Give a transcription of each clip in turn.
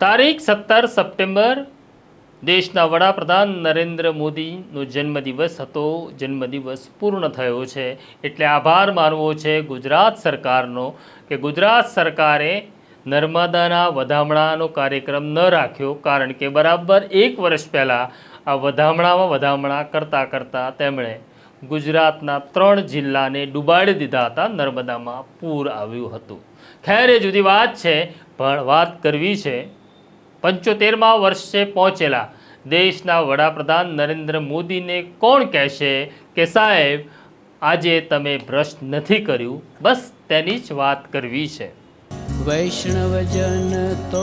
તારીખ સત્તર સપ્ટેમ્બર, દેશના વડાપ્રધાન નરેન્દ્ર મોદીનો જન્મદિવસ હતો. જન્મદિવસ પૂર્ણ થયો છે. એટલે આભાર માનવો છે ગુજરાત સરકારનો કે ગુજરાત સરકારે નર્મદાના વધામણાનો કાર્યક્રમ ન રાખ્યો. કારણ કે બરાબર એક વર્ષ પહેલાં આ વધામણામાં વધામણા કરતાં કરતાં તેમણે ગુજરાતના ત્રણ જિલ્લાને ડૂબાડી દીધા હતા. નર્મદામાં પૂર આવ્યું હતું. ખેર એ જુદી વાત છે, પણ વાત કરવી છે. પંચોતેરમાં વર્ષે પહોંચેલા દેશના વડાપ્રધાન નરેન્દ્ર મોદીને કોણ કહેશે કે સાહેબ આજે તમે ભ્રષ્ટ નથી કર્યું? બસ તેની જ વાત કરવી છે. વૈષ્ણવજન તો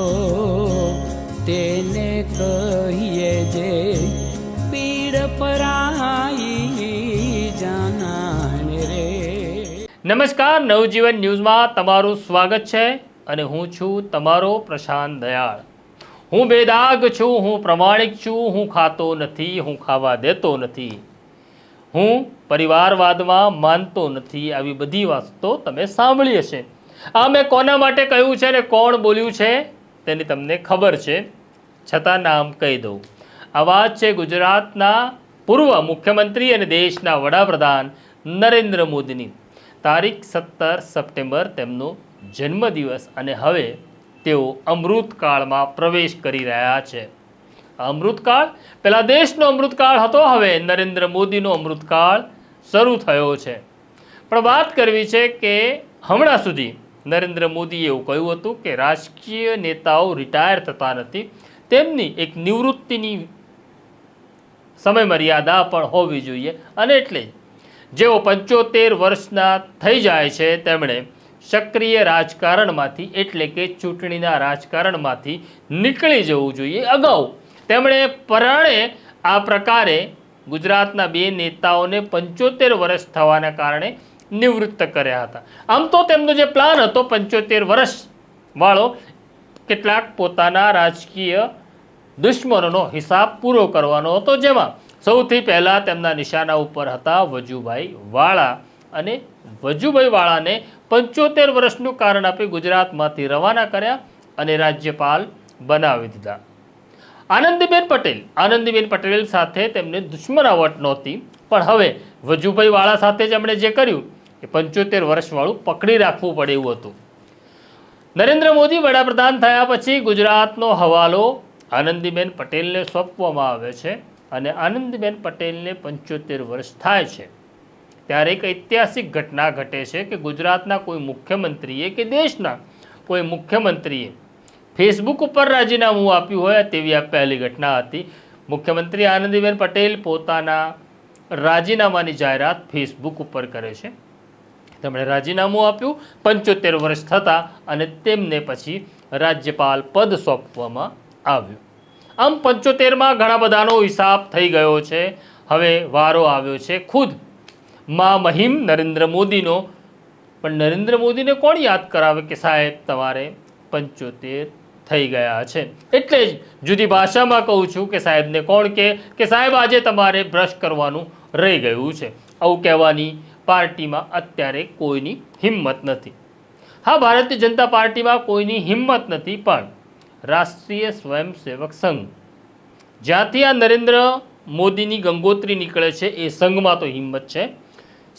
તેને કહીએ જે પીડ પરાઈ નમસ્કાર નવજીવન ન્યૂઝમાં તમારું સ્વાગત છે અને હું છું તમારો પ્રશાંત દયાળ. હું બેદાગ છું, હું પ્રમાણિક છું, હું ખાતો નથી, હું ખાવા દેતો નથી. હું પરિવારવાદમાં માનતો નથી, આવી બધી વાતો તમે સાંભળી હશે. આ મેં કોના માટે કહ્યું છે અને કોણ બોલ્યું છે તેની તમને ખબર છે. છતાં નામ કહી દઉં. આ વાત છે ગુજરાતના પૂર્વ મુખ્યમંત્રી અને દેશના વડાપ્રધાન નરેન્દ્ર મોદીની. તારીખ સત્તર સપ્ટેમ્બર તેમનો જન્મદિવસ અને હવે તેઓ અમૃતકાળમાં પ્રવેશ કરી રહ્યા છે. અમૃતકાળ પહેલાં દેશનો અમૃતકાળ હતો, હવે નરેન્દ્ર મોદીનો અમૃતકાળ શરૂ થયો છે. પણ વાત કરવી છે કે હમણાં સુધી નરેન્દ્ર મોદીએ એવું કહ્યું હતું કે રાજકીય નેતાઓ રિટાયર થતા નથી, તેમની એક નિવૃત્તિની સમય મર્યાદા પણ હોવી જોઈએ. અને એટલે જેઓ પંચોતેર વર્ષના થઈ જાય છે, તેમણે સક્રિય રાજકારણમાંથી, એટલે કે ચૂંટણીના રાજકારણમાંથી નીકળી જવું જોઈએ અગાઉ. તેમણે પરાણે આ પ્રકારે ગુજરાતના બે નેતાઓને પંચોતેર વર્ષ થવાના કારણે નિવૃત્ત કર્યા હતા. આમ તો તેમનો જે પ્લાન હતો, પંચોતેર વર્ષ વાળો, કેટલાક પોતાના રાજકીય દુશ્મનોનો હિસાબ પૂરો કરવાનો હતો જેમાં સૌથી પહેલાં તેમના નિશાના ઉપર હતા વજુભાઈ વાળા અને વજુભાઈ વાળાને પંચોતેર વર્ષનું કારણ આપી ગુજરાતમાંથી રવાના કર્યા અને રાજ્યપાલ બનાવી દીધા. આનંદીબેન પટેલ આનંદીબેન પટેલ સાથે તેમને દુશ્મનાવટ નહોતી, પણ હવે વજુભાઈ વાળા સાથે જ એમણે જે કર્યું, એ પંચોતેર વર્ષવાળું પકડી રાખવું પડે એવું હતું. નરેન્દ્ર મોદી વડાપ્રધાન થયા પછી ગુજરાતનો હવાલો આનંદીબેન પટેલને સોંપવામાં આવે છે અને આનંદીબેન પટેલને પંચોતેર વર્ષ થાય છે. ત્યારે એક ઐતિહાસિક ઘટના ઘટે છે કે ગુજરાતના કોઈ મુખ્યમંત્રીએ કે દેશના કોઈ મુખ્યમંત્રીએ ફેસબુક ઉપર રાજીનામું આપ્યું હોય તેવી આ પહેલી ઘટના હતી. મુખ્યમંત્રી આનંદીબેન પટેલ પોતાના રાજીનામાની જાહેરાત ફેસબુક ઉપર કરે છે. તેમણે રાજીનામું આપ્યું, પંચોતેર વર્ષ થતાં અને તેમને પછી રાજ્યપાલ પદ સોંપવામાં આવ્યું. આમ પંચોતેરમાં ઘણા બધાનો હિસાબ થઈ ગયો છે. હવે વારો આવ્યો છે. ખુદ મા મહિમ નરેન્દ્ર મોદીનો. પણ નરેન્દ્ર મોદીને કોણ યાદ કરાવે કે સાહેબ તમારે પંચોતેર થઈ ગયા છે? એટલે જ જુદી ભાષામાં કહું છું કે સાહેબને કોણ કે કે સાહેબ આજે તમારે બ્રશ કરવાનું રહી ગયું છે. આવું કહેવાની પાર્ટીમાં અત્યારે કોઈની હિંમત નથી. હા, ભારતીય જનતા પાર્ટીમાં કોઈની હિંમત નથી, પણ રાષ્ટ્રીય સ્વયંસેવક સંઘ. જ્યાંથી આ નરેન્દ્ર મોદીની ગંગોત્રી નીકળે છે, એ સંઘમાં તો હિંમત છે.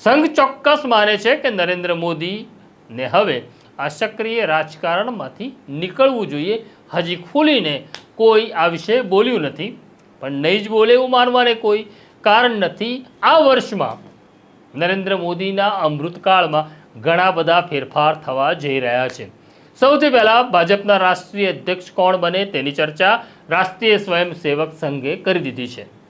સંઘ ચોક્કસ માને છે કે નરેન્દ્ર મોદીને હવે આ સક્રિય રાજકારણમાંથી નીકળવું જોઈએ. હજી ખુલીને કોઈ આ વિશે બોલ્યું નથી. પણ નહીં જ બોલે એવું માનવાને કોઈ કારણ નથી. આ વર્ષમાં નરેન્દ્ર મોદીના અમૃતકાળમાં ઘણા બધા ફેરફાર થવા જઈ રહ્યા છે. સૌથી પહેલાં ભાજપના રાષ્ટ્રીય અધ્યક્ષ કોણ બને તેની ચર્ચા રાષ્ટ્રીય સ્વયંસેવક સંઘે કરી દીધી છે.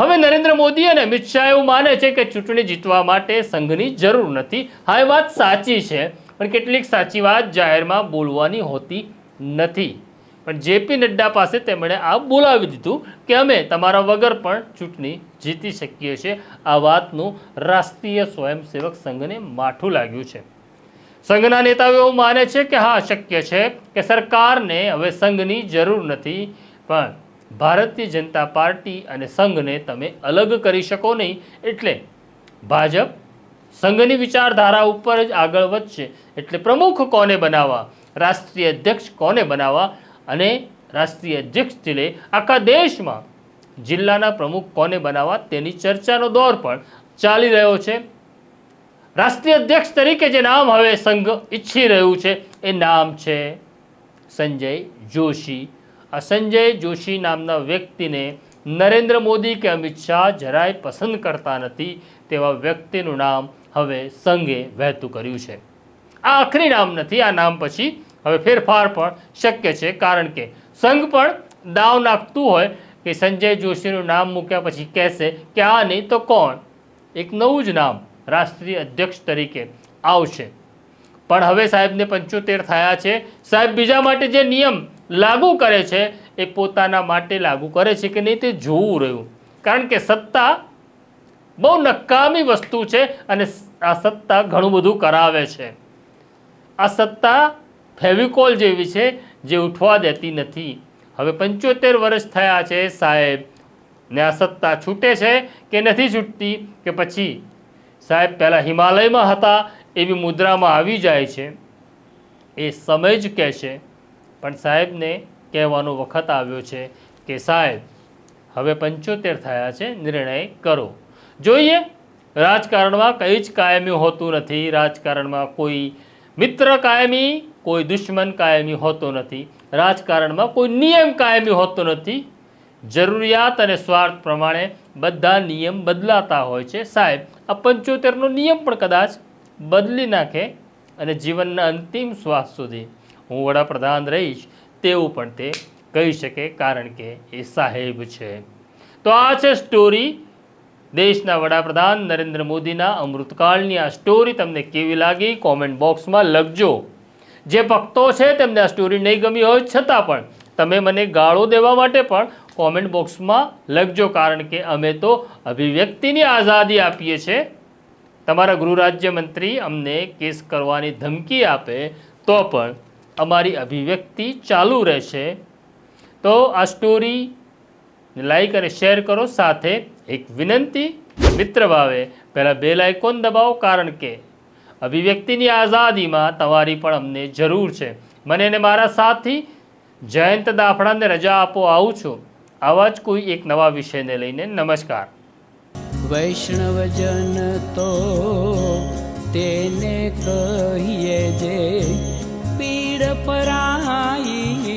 હવે નરેન્દ્ર મોદી અને અમિત શાહ એવું માને છે કે ચૂંટણી જીતવા માટે સંઘની જરૂર નથી. હા, એ વાત સાચી છે, પણ કેટલીક સાચી વાત જાહેરમાં બોલવાની હોતી નથી. પણ જેપી નડ્ડા પાસે તેમણે આ બોલાવી દીધું કે અમે તમારા વગર પણ ચૂંટણી જીતી શકીએ છીએ. આ વાતનું રાષ્ટ્રીય સ્વયંસેવક સંઘને માઠું લાગ્યું છે. સંઘના નેતાઓ એવું માને છે કે હા, શક્ય છે કે સરકારને હવે સંઘની જરૂર નથી. પણ ભારતીય જનતા પાર્ટી અને સંઘને તમે અલગ કરી શકો નહીં. એટલે ભાજપ સંઘની વિચારધારા ઉપર જ આગળ વધશે. એટલે પ્રમુખ કોને બનાવવા? રાષ્ટ્રીય અધ્યક્ષ કોને બનાવવા? અને રાષ્ટ્રીય અધ્યક્ષથી લઈ આખા દેશમાં જિલ્લાના પ્રમુખ કોને બનાવવા? તેની ચર્ચાનો દોર પણ ચાલી રહ્યો છે. રાષ્ટ્રીય અધ્યક્ષ તરીકે જે નામ હવે સંઘ ઈચ્છી રહ્યું છે, એ નામ છે સંજય જોશી. આ સંજય જોશી નામના વ્યક્તિને નરેન્દ્ર મોદી કે અમિત શાહ જરાય પસંદ કરતા નથી તેવા વ્યક્તિનું નામ હવે સંઘે વહેતું કર્યું છે. આ આખરી નામ નથી, આ નામ પછી હવે ફેરફાર પણ શક્ય છે કારણ કે સંઘ પણ દાવ નાખતું હોય કે સંજય જોશીનું નામ મૂક્યા પછી કહેશે કે આ નહીં તો કોણ? એક નવું જ નામ રાષ્ટ્રીય અધ્યક્ષ તરીકે આવશે. પણ હવે સાહેબને પંચોતેર થયા છે. સાહેબ, બીજા માટે જે નિયમ લાગુ કરે છે એ પોતાના માટે લાગુ કરે છે કે નહીં તે જોવું રહ્યું. કારણ કે સત્તા બહુ નકામી વસ્તુ છે અને આ સત્તા ઘણું બધું કરાવે છે. આ સત્તા ફેવિકોલ જેવી છે જે ઉઠવા દેતી નથી. હવે પંચોતેર વર્ષ થયા છે સાહેબ. ને આ સત્તા છૂટે છે કે નથી છૂટતી? કે પછી? સાહેબ, પહેલાં હિમાલયમાં હતા, એવી મુદ્રામાં આવી જાય છે. એ સમય જ કહેશે પણ સાહેબને કહેવાનો વખત આવ્યો છે કે સાહેબ, હવે પંચોતેર થયા છે, નિર્ણય કરો. જોઈએ, રાજકારણમાં કંઈ જ કાયમી હોતું નથી. રાજકારણમાં કોઈ મિત્ર કાયમી, કોઈ દુશ્મન કાયમી હોતો નથી. રાજકારણમાં કોઈ નિયમ કાયમી હોતો નથી. જરૂરિયાત અને સ્વાર્થ પ્રમાણે બધા નિયમ બદલાતા હોય છે. સાહેબ, આ પંચોતેરનો નિયમ પણ કદાચ બદલી નાખે અને જીવનના અંતિમ શ્વાસ સુધી હું વડાપ્રધાન રહીશ તેવું પણ તે કહી શકે કારણ કે એ સાહેબ છે. તો આ છે સ્ટોરી દેશના વડાપ્રધાન નરેન્દ્ર મોદીના અમૃતકાળની આ સ્ટોરી તમને કેવી લાગી? કોમેન્ટ બોક્સમાં લખજો. જે ભક્તો છે તેમને આ સ્ટોરી નહીં ગમી હોય છતાં પણ તમે મને ગાળો દેવા માટે પણ કોમેન્ટ બોક્સમાં લખજો કારણ કે અમે તો અભિવ્યક્તિની આઝાદી આપીએ છીએ તમારા ગૃહ રાજ્યમંત્રી અમને કેસ કરવાની ધમકી આપે તો પણ અમારી અભિવ્યક્તિ ચાલુ રહેશે. તો આ સ્ટોરી લાઈક અને શેર કરો, સાથે એક વિનંતી, મિત્ર ભાવે, પહેલાં બેલ આઇકોન દબાવો, કારણ કે અભિવ્યક્તિની આઝાદીમાં તમારી પણ અમને જરૂર છે. મને અને મારા સાથી જયંત દાફડાને રજા આપો, આવું છું. આવા જ કોઈ એક નવા વિષયને લઈને નમસ્કાર. વૈષ્ણવજન તો તેને કહીએ જે પીડ